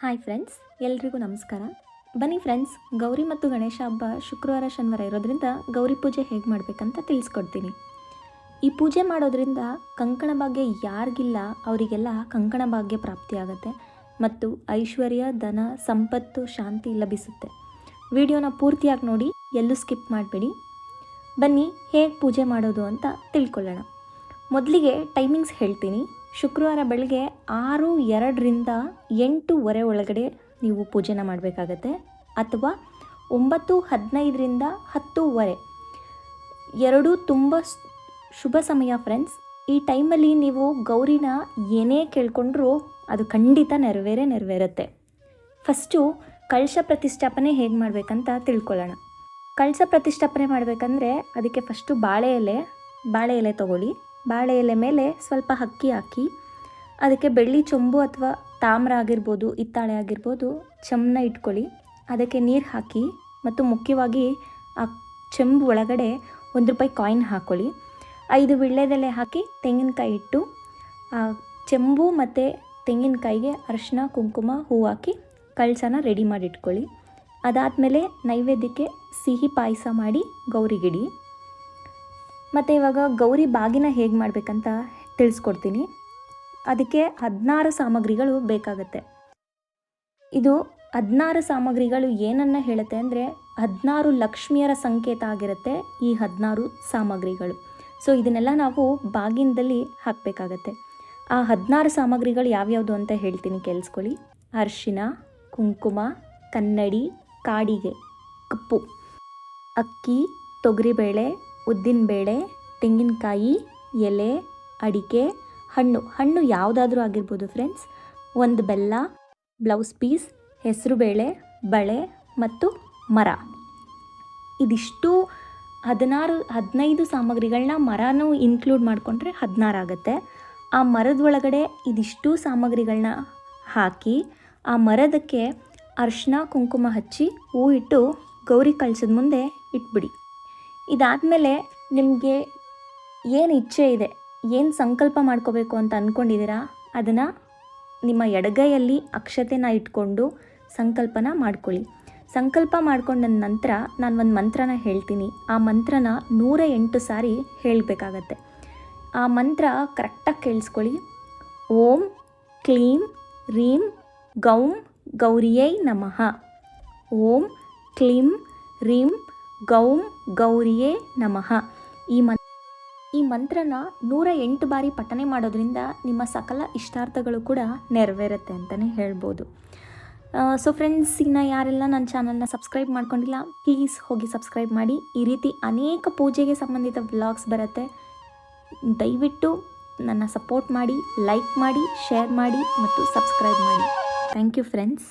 Hi friends ಎಲ್ರಿಗೂ ನಮಸ್ಕಾರ. ಬನ್ನಿ ಫ್ರೆಂಡ್ಸ್ ಗೌರಿ ಮತ್ತು ಗಣೇಶ ಹಬ್ಬ ಶುಕ್ರವಾರ, ಶನಿವಾರ ಇರೋದ್ರಿಂದ ಗೌರಿ ಪೂಜೆ ಹೇಗೆ ಮಾಡಬೇಕಂತ ತಿಳಿಸ್ಕೊಡ್ತೀನಿ. ಈ ಪೂಜೆ ಮಾಡೋದ್ರಿಂದ ಕಂಕಣ ಭಾಗ್ಯ ಯಾರಿಗಿಲ್ಲ, ಅವರಿಗೆಲ್ಲ ಕಂಕಣ ಭಾಗ್ಯ ಪ್ರಾಪ್ತಿಯಾಗತ್ತೆ ಮತ್ತು ಐಶ್ವರ್ಯ, ಧನ, ಸಂಪತ್ತು, ಶಾಂತಿ ಲಭಿಸುತ್ತೆ. ವಿಡಿಯೋನ ಪೂರ್ತಿಯಾಗಿ ನೋಡಿ, ಎಲ್ಲೂ ಸ್ಕಿಪ್ ಮಾಡಬೇಡಿ. ಬನ್ನಿ ಹೇಗೆ ಪೂಜೆ ಮಾಡೋದು ಅಂತ ತಿಳ್ಕೊಳ್ಳೋಣ. ಮೊದಲಿಗೆ ಟೈಮಿಂಗ್ಸ್ ಹೇಳ್ತೀನಿ. ಶುಕ್ರವಾರ ಬೆಳಗ್ಗೆ ಆರು, ಎರಡರಿಂದ ಎಂಟೂವರೆ ಒಳಗಡೆ ನೀವು ಪೂಜೆನ ಮಾಡಬೇಕಾಗತ್ತೆ. ಅಥವಾ ಒಂಬತ್ತು, ಹದಿನೈದರಿಂದ ಹತ್ತೂವರೆ. ಎರಡೂ ತುಂಬ ಶುಭ ಸಮಯ ಫ್ರೆಂಡ್ಸ್ ಈ ಟೈಮಲ್ಲಿ ನೀವು ಗೌರಿನ ಏನೇ ಕೇಳ್ಕೊಂಡ್ರೂ ಅದು ಖಂಡಿತ ನೆರವೇರೆ ನೆರವೇರುತ್ತೆ. ಫಸ್ಟು ಕಳಶ ಪ್ರತಿಷ್ಠಾಪನೆ ಹೇಗೆ ಮಾಡಬೇಕಂತ ತಿಳ್ಕೊಳ್ಳೋಣ. ಕಳಶ ಪ್ರತಿಷ್ಠಾಪನೆ ಮಾಡಬೇಕಂದ್ರೆ ಅದಕ್ಕೆ ಫಸ್ಟು ಬಾಳೆ ಎಲೆ ಬಾಳೆ ಎಲೆ ತೊಗೊಳ್ಳಿ. ಬಾಳೆ ಎಲೆ ಮೇಲೆ ಸ್ವಲ್ಪ ಅಕ್ಕಿ ಹಾಕಿ, ಅದಕ್ಕೆ ಬೆಳ್ಳಿ ಚೊಂಬು ಅಥವಾ ತಾಮ್ರ ಆಗಿರ್ಬೋದು, ಹಿತ್ತಾಳೆ ಆಗಿರ್ಬೋದು ಚಮ್ಮನ ಇಟ್ಕೊಳ್ಳಿ. ಅದಕ್ಕೆ ನೀರು ಹಾಕಿ ಮತ್ತು ಮುಖ್ಯವಾಗಿ ಆ ಚೆಂಬು ಒಳಗಡೆ ಒಂದು ರೂಪಾಯಿ ಕಾಯಿನ್ ಹಾಕ್ಕೊಳ್ಳಿ ಐದು ವಿಳ್ಳೆದೆಲೆ ಹಾಕಿ ತೆಂಗಿನಕಾಯಿ ಇಟ್ಟು, ಆ ಚೆಂಬು ಮತ್ತು ತೆಂಗಿನಕಾಯಿಗೆ ಅರಿಶಿನ ಕುಂಕುಮ, ಹೂ ಹಾಕಿ ಕಳಸನ ರೆಡಿ ಮಾಡಿ ಇಟ್ಕೊಳ್ಳಿ ಅದಾದಮೇಲೆ ನೈವೇದ್ಯಕ್ಕೆ ಸಿಹಿ ಪಾಯಸ ಮಾಡಿ ಗೌರಿಗಿಡಿ. ಮತ್ತು ಇವಾಗ ಗೌರಿ ಬಾಗಿನ ಹೇಗೆ ಮಾಡಬೇಕಂತ ತಿಳಿಸ್ಕೊಡ್ತೀನಿ. ಅದಕ್ಕೆ ಹದಿನಾರು ಸಾಮಗ್ರಿಗಳು ಬೇಕಾಗುತ್ತೆ. ಇದು ಹದಿನಾರು ಸಾಮಗ್ರಿಗಳು ಏನನ್ನ ಹೇಳುತ್ತೆ ಅಂದರೆ ಹದಿನಾರು ಲಕ್ಷ್ಮಿಯರ ಸಂಕೇತ ಆಗಿರುತ್ತೆ ಈ ಹದಿನಾರು ಸಾಮಗ್ರಿಗಳು. ಸೊ ಇದನ್ನೆಲ್ಲ ನಾವು ಬಾಗಿನದಲ್ಲಿ ಹಾಕಬೇಕಾಗತ್ತೆ. ಆ ಹದಿನಾರು ಸಾಮಗ್ರಿಗಳು ಯಾವ್ಯಾವುದು ಅಂತ ಹೇಳ್ತೀನಿ ಕೇಳಿಸ್ಕೊಳ್ಳಿ. ಅರಿಶಿನ, ಕುಂಕುಮ, ಕನ್ನಡಿ, ಕಾಡಿಗೆ, ಕಪ್ಪು, ಅಕ್ಕಿ, ತೊಗರಿಬೇಳೆ ಉದ್ದಿನಬೇಳೆ ತೆಂಗಿನಕಾಯಿ, ಎಲೆ, ಅಡಿಕೆ, ಹಣ್ಣು. ಹಣ್ಣು ಯಾವುದಾದ್ರೂ ಆಗಿರ್ಬೋದು ಫ್ರೆಂಡ್ಸ್ ಒಂದು ಬೆಲ್ಲ ಬ್ಲೌಸ್ ಪೀಸ್ ಹೆಸರುಬೇಳೆ ಬಳೆ ಮತ್ತು ಮರ. ಇದಿಷ್ಟು ಹದಿನಾರು, ಹದಿನೈದು ಸಾಮಗ್ರಿಗಳನ್ನ ಮರನೂ ಇನ್ಕ್ಲೂಡ್ ಮಾಡಿಕೊಂಡ್ರೆ ಹದಿನಾರು ಆಗುತ್ತೆ. ಆ ಮರದ ಒಳಗಡೆ ಇದಿಷ್ಟು ಸಾಮಗ್ರಿಗಳನ್ನ ಹಾಕಿ, ಆ ಮರದಕ್ಕೆ ಅರಿಶಿನ ಕುಂಕುಮ ಹಚ್ಚಿ ಹೂ ಇಟ್ಟು ಗೌರಿ ಕಳ್ಸದ ಮುಂದೆ ಇಟ್ಬಿಡಿ. ಇದಾದಮೇಲೆ ನಿಮಗೆ ಏನು ಇಚ್ಛೆ ಇದೆ, ಏನು ಸಂಕಲ್ಪ ಮಾಡ್ಕೋಬೇಕು ಅಂತ ಅಂದ್ಕೊಂಡಿದ್ದೀರಾ ಅದನ್ನು ನಿಮ್ಮ ಎಡಗೈಯಲ್ಲಿ ಅಕ್ಷತೆನ ಇಟ್ಕೊಂಡು ಸಂಕಲ್ಪನ ಮಾಡ್ಕೊಳ್ಳಿ. ಸಂಕಲ್ಪ ಮಾಡ್ಕೊಂಡ ನಂತರ ನಾನು ಒಂದು ಮಂತ್ರನ ಹೇಳ್ತೀನಿ. ಆ ಮಂತ್ರನ ನೂರ ಎಂಟು ಸಾರಿ ಹೇಳಬೇಕಾಗತ್ತೆ. ಆ ಮಂತ್ರ ಕರೆಕ್ಟಾಗಿ ಕೇಳಿಸ್ಕೊಳ್ಳಿ. ಓಂ ಕ್ಲೀಂ ರೀಂ ಗೌಂ ಗೌರಿಯೈ ನಮಃ. ಓಂ ಕ್ಲೀಂ ರೀಂ ಗೌಂ ಗೌರಿಯೇ ನಮಃ. ಈ ಮನ್ ಈ ಮಂತ್ರನ ನೂರ ಎಂಟು ಬಾರಿ ಪಠನೆ ಮಾಡೋದ್ರಿಂದ ನಿಮ್ಮ ಸಕಲ ಇಷ್ಟಾರ್ಥಗಳು ಕೂಡ ನೆರವೇರುತ್ತೆ ಅಂತಲೇ ಹೇಳ್ಬೋದು. ಸೊ ಫ್ರೆಂಡ್ಸ್ ಇನ್ನು ಯಾರೆಲ್ಲ ನನ್ನ ಚಾನಲ್ನ ಸಬ್ಸ್ಕ್ರೈಬ್ ಮಾಡ್ಕೊಂಡಿಲ್ಲ ಪ್ಲೀಸ್ ಹೋಗಿ ಸಬ್ಸ್ಕ್ರೈಬ್ ಮಾಡಿ. ಈ ರೀತಿ ಅನೇಕ ಪೂಜೆಗೆ ಸಂಬಂಧಿತ ವ್ಲಾಗ್ಸ್ ಬರುತ್ತೆ. ದಯವಿಟ್ಟು ನನ್ನ ಸಪೋರ್ಟ್ ಮಾಡಿ ಲೈಕ್ ಮಾಡಿ ಶೇರ್ ಮಾಡಿ ಮತ್ತು ಸಬ್ಸ್ಕ್ರೈಬ್ ಮಾಡಿ. Thank you friends